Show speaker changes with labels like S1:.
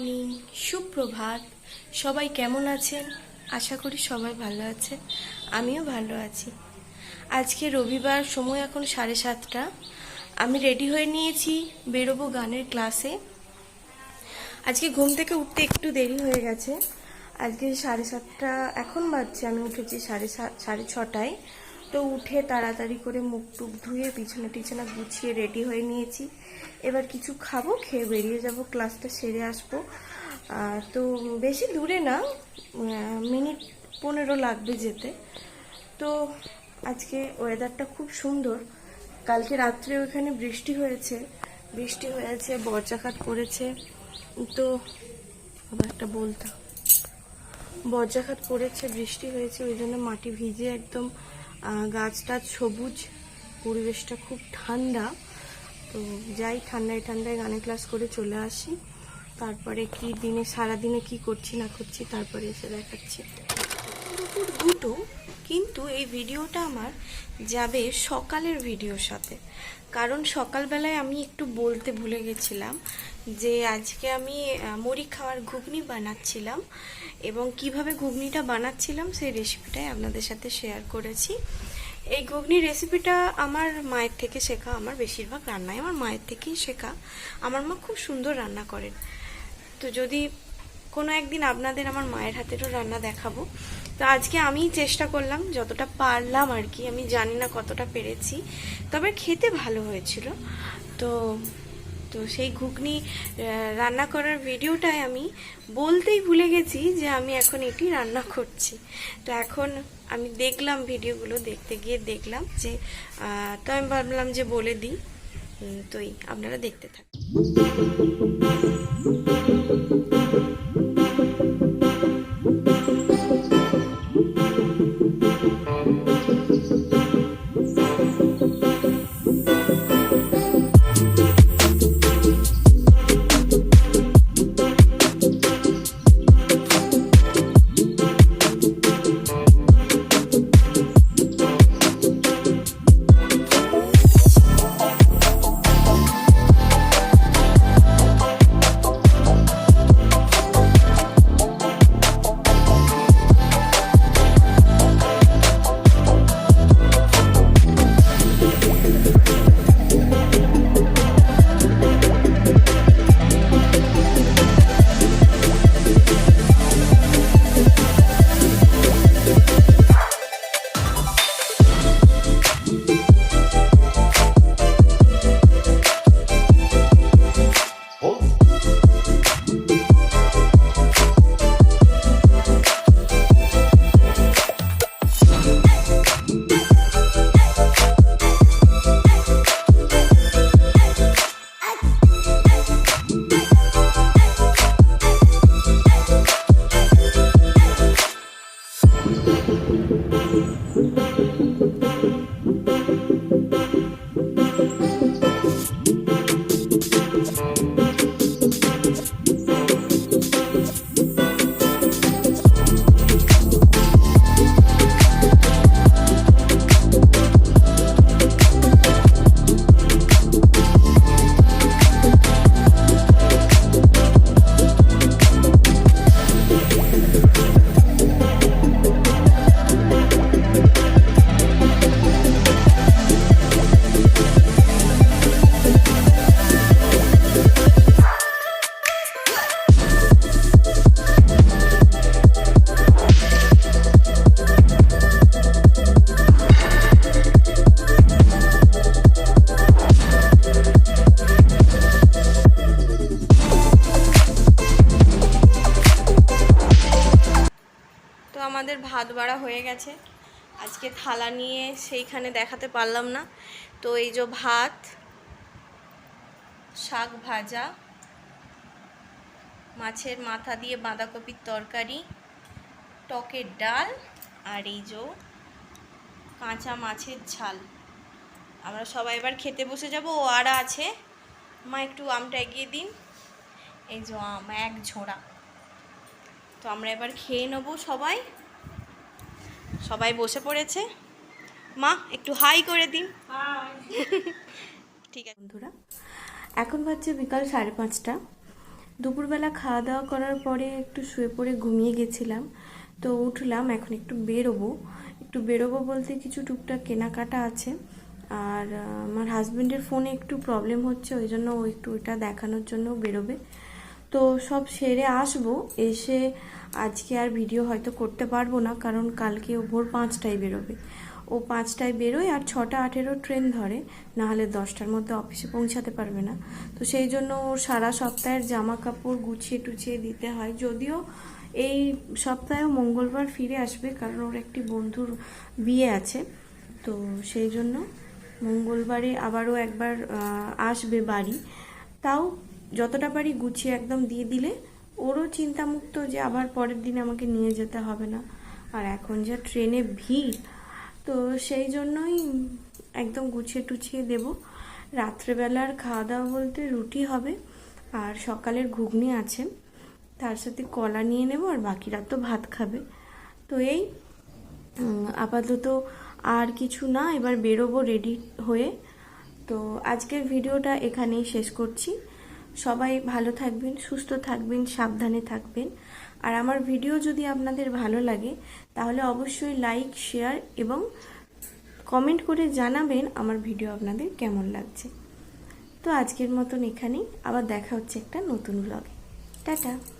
S1: Morning, সুপ্রভাত। সবাই কেমন আছেন? আশা করি সবাই ভালো আছে। আমিও ভালো আছি। আজকে রবিবার, সময় এখন সাড়ে সাতটা। আমি রেডি হয়ে নিয়েছি, বেরোবো গানের ক্লাসে। আজকে ঘুম থেকে উঠতে একটু দেরি হয়ে গেছে। আজকে সাড়ে সাতটা, এখন বাজছে, আমি উঠেছি সাড়ে সাড়ে ছটায়। তো উঠে তাড়াতাড়ি করে মুখ টুক ধুয়ে বিছানা টিছানা গুছিয়ে রেডি হয়ে নিয়েছি। এবার কিছু খাব, খেয়ে বেরিয়ে যাব ক্লাসটা সেরে আসব। তো বেশি দূরে না মিনিট পনেরো লাগবে যেতে। তো আজকে ওয়েদারটা খুব সুন্দর। কালকে রাত্রে ওখানে বৃষ্টি হয়েছে। বৃষ্টি হয়েছে, বজ্রাঘাত করেছে তো আবার একটা বলতাম। বজ্রাঘাত করেছে বৃষ্টি হয়েছে, ওই জন্য মাটি ভিজে একদম আহ, গাছ টাছ সবুজ পরিবেশটা খুব ঠান্ডা। তো যাই ঠান্ডায় ঠান্ডায় গানে ক্লাস করে চলে আসি। তারপরে কি দিনে সারা দিনে কি করছি না করছি তারপরে এসে দেখাচ্ছি। দুপুর দুটো কিন্তু এই ভিডিওটা আমার যাবে সকালের ভিডিওর সাথে। কারণ সকালবেলায় আমি একটু বলতে ভুলে গেছিলাম যে আজকে আমি মুড়ি খাওয়ার ঘুগনি বানাচ্ছিলাম এবং কীভাবে ঘুগনিটা বানাচ্ছিলাম সেই রেসিপিটাই আপনাদের সাথে শেয়ার করেছি। এই ঘুগনি রেসিপিটা আমার মায়ের থেকে শেখা, আমার বেশিরভাগ রান্নাই আমার মায়ের থেকেই শেখা। আমার মা খুব সুন্দর রান্না করেন। তো যদি কোনো একদিন আপনাদের আমার মায়ের হাতেরও রান্না দেখাবো, তো আজকে আমি চেষ্টা করলাম, যতটা পারলাম আর কি, আমি জানি না কতটা পেরেছি, তবে খেতে ভালো হয়েছিল। তো তো সেই ঘুগনি রান্না করার ভিডিওটায় আমি বলতেই ভুলে গেছি যে আমি এখন এটি রান্না করছি। তো এখন আমি দেখলাম ভিডিওগুলো, দেখতে গিয়ে দেখলাম যে তো আমি ভাবলাম যে বলে দিই। তোই আপনারা দেখতে থাকুন। তো আমাদের ভাত বাড়া হয়ে গেছে। আজকে থালা নিয়ে সেইখানে দেখাতে পারলাম না। তো এই যে ভাত, শাক ভাজা, মাছের মাথা দিয়ে বাঁধাকপির তরকারি, টকের ডাল আর এই যে কাঁচা মাছের ঝাল। আমরা সবাই এবার খেতে বসে যাব। ও আর আছে। মা একটু আমটা এগিয়ে দিন। এই যে আম, এক ঝোড়া। তো আমরা এবার খেয়ে নেব সবাই। সবাই বসে পড়েছে। মা একটু হাই করে দিন। ঠিক আছে। বন্ধুরা এখন বাজছে বিকাল সাড়ে পাঁচটা। দুপুরবেলা খাওয়া দাওয়া করার পরে একটু শুয়ে পড়ে ঘুমিয়ে গেছিলাম। তো উঠলাম এখন একটু বেরোবো। একটু বেরোবো বলতে কিছু টুকটাক কেনাকাটা আছে। আর আমার হাজবেন্ডের ফোনে একটু প্রবলেম হচ্ছে ওই জন্য ও একটু ওইটা দেখানোর জন্য বেরোবে। তো সব সেরে আসব। এসে আজকে আর ভিডিও হয়তো করতে পারব না, কারণ কালকে ও ভোর পাঁচটায় বেরোবে। ও পাঁচটায় বেরোয় আর ছটা আঠেরো ট্রেন ধরে না হলে দশটার মধ্যে অফিসে পৌঁছাতে পারবে না। তো সেই জন্য ওর সারা সপ্তাহের জামা কাপড় গুছিয়ে টুছিয়ে দিতে হয়। যদিও এই সপ্তাহে মঙ্গলবার ফিরে আসবে, কারণ ওর একটি বন্ধুর বিয়ে আছে। তো সেই জন্য মঙ্গলবারে আবারও একবার আসবে বাড়ি। তাও যতটা পারি গুছিয়ে একদম দিয়ে দিলে ওরও চিন্তামুক্ত যে আবার পরের দিন আমাকে নিয়ে যেতে হবে না। আর এখন যা ট্রেনে ভিড়, তো সেই জন্যই একদম গুছিয়ে টুছিয়ে দেব। রাত্রেবেলার খাওয়া দাওয়া বলতে রুটি হবে, আর সকালের ঘুগনি আছে। তার সাথে কলা নিয়ে নেব আর বাকিরা তো ভাত খাবে। তো এই আপাতত আর কিছু না, এবার বেরোবো রেডি হয়ে। তো আজকের ভিডিওটা এখানেই শেষ করছি। সবাই ভালো থাকবেন, সুস্থ থাকবেন, সাবধানে থাকবেন। আর আমার ভিডিও যদি আপনাদের ভালো লাগে, তাহলে অবশ্যই লাইক, শেয়ার এবং কমেন্ট করে জানাবেন আমার ভিডিও আপনাদের কেমন লাগছে। তো আজকের মতন এখানেই, আবার দেখা হচ্ছে একটা নতুন ব্লগে টাটা!